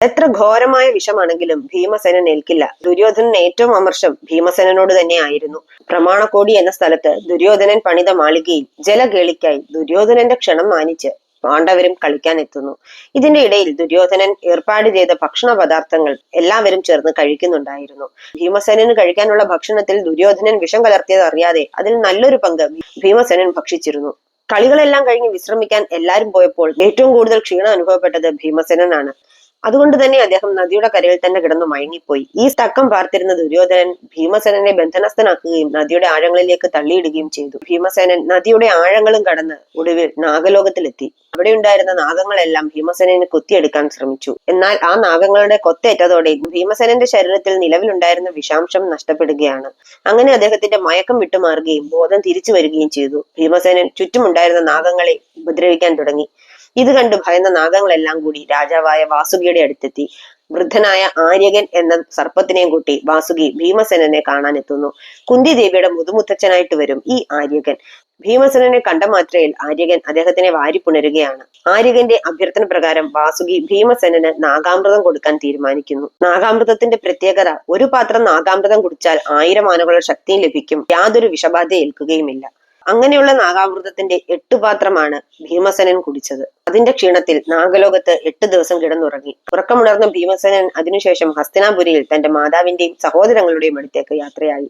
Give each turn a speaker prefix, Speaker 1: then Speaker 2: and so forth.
Speaker 1: എത്ര ഘോരമായ വിഷമാണെങ്കിലും ഭീമസേനൻ ഏൽക്കില്ല. ദുര്യോധനൻ ഏറ്റവും അമർഷം ഭീമസേനോട് തന്നെയായിരുന്നു പ്രമാണക്കോടി എന്ന സ്ഥലത്ത് ദുര്യോധനൻ പണിത മാളികയിൽ ജലകേളിക്കായി ദുര്യോധനന്റെ ക്ഷണം മാനിച്ച് പാണ്ഡവരും കളിക്കാൻ എത്തുന്നു. ഇതിന്റെ ഇടയിൽ ദുര്യോധനൻ ഏർപ്പാട് ചെയ്ത ഭക്ഷണ പദാർത്ഥങ്ങൾ എല്ലാവരും ചേർന്ന് കഴിക്കുന്നുണ്ടായിരുന്നു. ഭീമസേനന് കഴിക്കാനുള്ള ഭക്ഷണത്തിൽ ദുര്യോധനൻ വിഷം കലർത്തിയത് അറിയാതെ അതിൽ നല്ലൊരു പങ്ക് ഭീമസേനൻ ഭക്ഷിച്ചിരുന്നു. കളികളെല്ലാം കഴിഞ്ഞ് വിശ്രമിക്കാൻ എല്ലാവരും പോയപ്പോൾ ഏറ്റവും കൂടുതൽ ക്ഷീണം അനുഭവപ്പെട്ടത് ഭീമസേനനാണ്. അതുകൊണ്ട് തന്നെ അദ്ദേഹം നദിയുടെ കരയിൽ തന്നെ കിടന്നു മയങ്ങിപ്പോയി. ഈ തക്കം പാർത്തിരുന്ന ദുര്യോധനൻ ഭീമസേനനെ ബന്ധനസ്ഥനാക്കുകയും നദിയുടെ ആഴങ്ങളിലേക്ക് തള്ളിയിടുകയും ചെയ്തു. ഭീമസേനൻ നദിയുടെ ആഴങ്ങളും കടന്ന് ഒടുവിൽ നാഗലോകത്തിലെത്തി. അവിടെ ഉണ്ടായിരുന്ന നാഗങ്ങളെല്ലാം ഭീമസേനനെ കുത്തിയെടുക്കാൻ ശ്രമിച്ചു. എന്നാൽ ആ നാഗങ്ങളുടെ കൊത്തേറ്റതോടെ ഭീമസേനന്റെ ശരീരത്തിൽ നിലവിലുണ്ടായിരുന്ന വിഷാംശം നഷ്ടപ്പെടുകയാണ്. അങ്ങനെ അദ്ദേഹത്തിന്റെ മയക്കം വിട്ടുമാറുകയും ബോധം തിരിച്ചു വരികയും ചെയ്തു. ഭീമസേനൻ ചുറ്റുമുണ്ടായിരുന്ന നാഗങ്ങളെ ഉപദ്രവിക്കാൻ തുടങ്ങി. ഇത് കണ്ട് ഭയന്ന നാഗങ്ങളെല്ലാം കൂടി രാജാവായ വാസുകിയുടെ അടുത്തെത്തി. വൃദ്ധനായ ആര്യകൻ എന്ന സർപ്പത്തിനെയും കൂട്ടി വാസുകി ഭീമസേനനെ കാണാൻ എത്തുന്നു കുന്തി ദേവിയുടെ മുതുമുത്തച്ഛനായിട്ട് വരും ഈ ആര്യകൻ. ഭീമസേനനെ കണ്ട മാത്രയിൽ ആര്യകൻ അദ്ദേഹത്തിനെ വാരിപ്പുണരുകയാണ് ആര്യകന്റെ അഭ്യർത്ഥന പ്രകാരം വാസുകി ഭീമസേനന് നാഗാമൃതം കൊടുക്കാൻ തീരുമാനിക്കുന്നു. നാഗാമൃതത്തിന്റെ പ്രത്യേകത ഒരു പാത്രം നാഗാമൃതം കുടിച്ചാൽ ആയിരം ആനകളുടെ ശക്തിയും ലഭിക്കും. യാതൊരു വിഷബാധ ഏൽക്കുകയുമില്ല. അങ്ങനെയുള്ള നാഗാമൃതത്തിന്റെ എട്ട് പാത്രമാണ് ഭീമസേനൻ കുടിച്ചത്. അതിന്റെ ക്ഷീണത്തിൽ നാഗലോകത്ത് എട്ട് ദിവസം കിടന്നുറങ്ങി. ഉറക്കമുണർന്ന ഭീമസേനൻ അതിനുശേഷം ഹസ്തിനാപുരിയിൽ തന്റെ മാതാവിന്റെയും സഹോദരങ്ങളുടെയും അടുത്തേക്ക് യാത്രയായി.